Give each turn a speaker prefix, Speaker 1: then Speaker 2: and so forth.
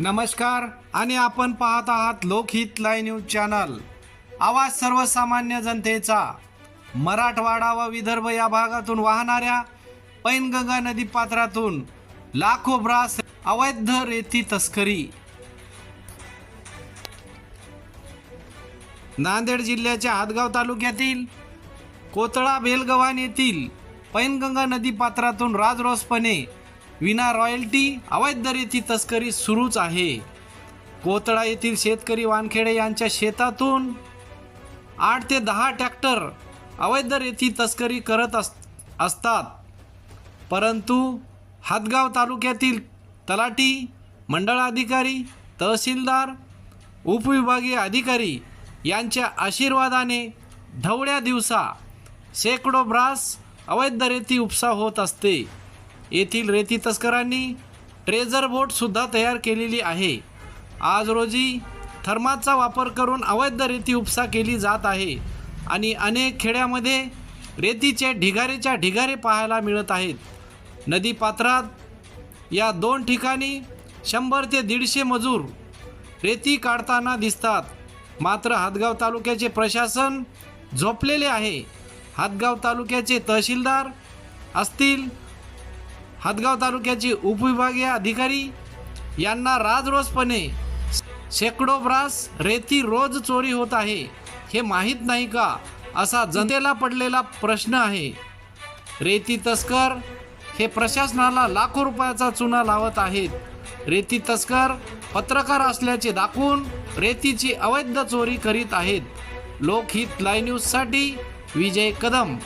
Speaker 1: नमस्कार आणि आपण पाहत आहात लोकहित लाय न्यूज चॅनल. आवाज सर्वसामान्य जनतेचा. मराठवाडा व विदर्भ या भागातून वाहणाऱ्या पैनगंगा नदी पात्रातून लाखो ब्रास अवैध रेती तस्करी. नांदेड जिल्ह्याच्या हातगाव तालुक्यातील कोतळा बेलगव्हाण येथील पैनगंगा नदी पात्रातून राजरोसपणे विना रॉयल्टी अवैध दरेची तस्करी सुरूच आहे. कोतळा येथील शेतकरी वानखेडे यांच्या शेतातून आठ ते दहा ट्रॅक्टर अवैध रेती तस्करी करत अस असतात. परंतु हातगाव तालुक्यातील तलाठी मंडळ अधिकारी तहसीलदार उपविभागीय अधिकारी यांच्या आशीर्वादाने ढवळ्या दिवसा शेकडो ब्रास अवैध रेती उपसा होत असते. येथील रेती तस्करांनी ट्रेझर बोटसुद्धा तयार केलेली आहे. आज रोजी थर्माचा वापर करून अवैध रेती उपसा केली जात आहे आणि अनेक खेड्यामध्ये रेतीचे ढिगारेच्या ढिगारे पाहायला मिळत आहेत. नदीपात्रात या दोन ठिकाणी शंभर ते दीडशे मजूर रेती काढताना दिसतात. मात्र हातगाव तालुक्याचे प्रशासन झोपलेले आहे. हातगाव तालुक्याचे तहसीलदार असतील हदगाव तालुक्याचे उपविभागीय अधिकारी यांना राजरोजपणे शेकडो ब्रास रेती रोज चोरी होत आहे. हे माहीत नाही का? असा जनतेला पडलेला प्रश्न आहे. रेती तस्कर हे प्रशासनाला लाखो रुपयाचा चुना लावत आहेत. रेती तस्कर पत्रकार असल्याचे दाखवून रेतीची अवैध चोरी करीत आहेत. लोकहित लाईव्ह न्यूजसाठी विजय कदम.